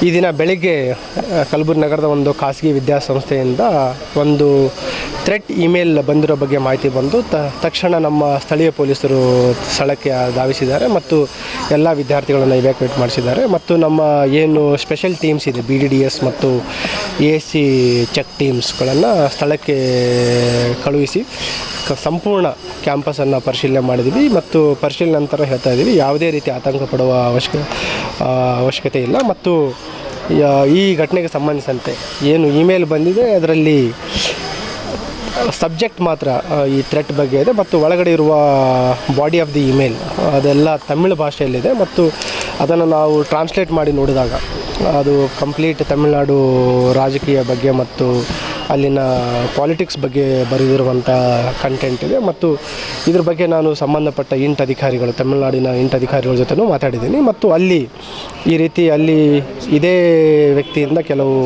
ಈ ದಿನ ಬೆಳಿಗ್ಗೆ ಕಲಬುರಗಿ ನಗರದ ಒಂದು ಖಾಸಗಿ ವಿದ್ಯಾಸಂಸ್ಥೆಯಿಂದ ಒಂದು ಥ್ರೆಟ್ ಇಮೇಲ್ ಬಂದಿರೋ ಬಗ್ಗೆ ಮಾಹಿತಿ ಬಂದು ತಕ್ಷಣ ನಮ್ಮ ಸ್ಥಳೀಯ ಪೊಲೀಸರು ಸ್ಥಳಕ್ಕೆ ಧಾವಿಸಿದ್ದಾರೆ ಮತ್ತು ಎಲ್ಲ ವಿದ್ಯಾರ್ಥಿಗಳನ್ನು ಇವ್ಯಾಕ್ಯುವೇಟ್ ಮಾಡಿಸಿದ್ದಾರೆ. ಮತ್ತು ನಮ್ಮ ಏನು ಸ್ಪೆಷಲ್ ಟೀಮ್ಸ್ ಇದೆ ಬಿ ಡಿ ಡಿ ಎಸ್ ಮತ್ತು ಎ ಸಿ ಚೆಕ್ ಟೀಮ್ಸ್ಗಳನ್ನು ಸ್ಥಳಕ್ಕೆ ಕಳುಹಿಸಿ ಸಂಪೂರ್ಣ ಕ್ಯಾಂಪಸನ್ನು ಪರಿಶೀಲನೆ ಮಾಡಿದ್ವಿ. ಮತ್ತು ಪರಿಶೀಲನೆ ನಂತರ ಹೇಳ್ತಾ ಇದ್ದೀವಿ, ಯಾವುದೇ ರೀತಿ ಆತಂಕ ಪಡುವ ಅವಶ್ಯಕ ಅವಶ್ಯಕತೆ ಇಲ್ಲ. ಮತ್ತು ಈ ಘಟನೆಗೆ ಸಂಬಂಧಿಸಿದಂತೆ ಏನು ಇಮೇಲ್ ಬಂದಿದೆ, ಅದರಲ್ಲಿ ಸಬ್ಜೆಕ್ಟ್ ಮಾತ್ರ ಈ ಥ್ರೆಟ್ ಬಗ್ಗೆ ಇದೆ. ಮತ್ತು ಒಳಗಡೆ ಇರುವ ಬಾಡಿ ಆಫ್ ದಿ ಇಮೇಲ್ ಅದೆಲ್ಲ ತಮಿಳು ಭಾಷೆಯಲ್ಲಿದೆ. ಮತ್ತು ಅದನ್ನು ನಾವು ಟ್ರಾನ್ಸ್ಲೇಟ್ ಮಾಡಿ ನೋಡಿದಾಗ, ಅದು ಕಂಪ್ಲೀಟ್ ತಮಿಳುನಾಡು ರಾಜಕೀಯ ಬಗ್ಗೆ ಮತ್ತು ಅಲ್ಲಿನ ಪಾಲಿಟಿಕ್ಸ್ ಬಗ್ಗೆ ಬರೆದಿರುವಂಥ ಕಂಟೆಂಟ್ ಇದೆ. ಮತ್ತು ಇದ್ರ ಬಗ್ಗೆ ನಾನು ಸಂಬಂಧಪಟ್ಟ ಇಂಟ್ ಅಧಿಕಾರಿಗಳು, ತಮಿಳುನಾಡಿನ ಇಂಟ್ ಅಧಿಕಾರಿಗಳ ಜೊತೆನೂ ಮಾತಾಡಿದ್ದೀನಿ. ಮತ್ತು ಅಲ್ಲಿ ಈ ರೀತಿ ಅಲ್ಲಿ ಇದೇ ವ್ಯಕ್ತಿಯಿಂದ ಕೆಲವು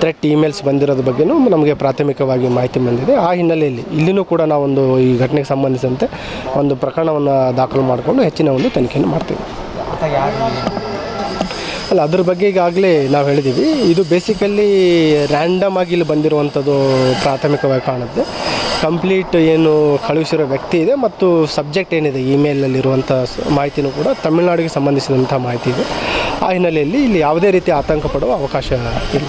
ಥ್ರೆಟ್ ಇಮೇಲ್ಸ್ ಬಂದಿರೋದ್ರ ಬಗ್ಗೆನೂ ನಮಗೆ ಪ್ರಾಥಮಿಕವಾಗಿ ಮಾಹಿತಿ ಬಂದಿದೆ. ಆ ಹಿನ್ನೆಲೆಯಲ್ಲಿ ಇಲ್ಲಿನೂ ಕೂಡ ನಾವೊಂದು ಈ ಘಟನೆಗೆ ಸಂಬಂಧಿಸಿದಂತೆ ಒಂದು ಪ್ರಕರಣವನ್ನು ದಾಖಲು ಮಾಡಿಕೊಂಡು ಹೆಚ್ಚಿನ ಒಂದು ತನಿಖೆಯನ್ನು ಮಾಡ್ತೀವಿ. ಅಲ್ಲ, ಅದ್ರ ಬಗ್ಗೆ ಈಗಾಗಲೇ ನಾವು ಹೇಳಿದ್ದೀವಿ. ಇದು ಬೇಸಿಕಲಿ ರ್ಯಾಂಡಮ್ ಆಗಿ ಇಲ್ಲಿ ಬಂದಿರುವಂಥದ್ದು ಪ್ರಾಥಮಿಕವಾಗಿ ಕಾಣುತ್ತೆ. ಕಂಪ್ಲೀಟ್ ಏನು ಕಳುಹಿಸಿರೋ ವ್ಯಕ್ತಿ ಇದೆ ಮತ್ತು ಸಬ್ಜೆಕ್ಟ್ ಏನಿದೆ ಇಮೇಲಲ್ಲಿರುವಂಥ ಮಾಹಿತಿನೂ ಕೂಡ ತಮಿಳುನಾಡಿಗೆ ಸಂಬಂಧಿಸಿದಂಥ ಮಾಹಿತಿ ಇದೆ. ಆ ಹಿನ್ನೆಲೆಯಲ್ಲಿ ಇಲ್ಲಿ ಯಾವುದೇ ರೀತಿ ಆತಂಕ ಪಡುವ ಅವಕಾಶ ಇಲ್ಲ.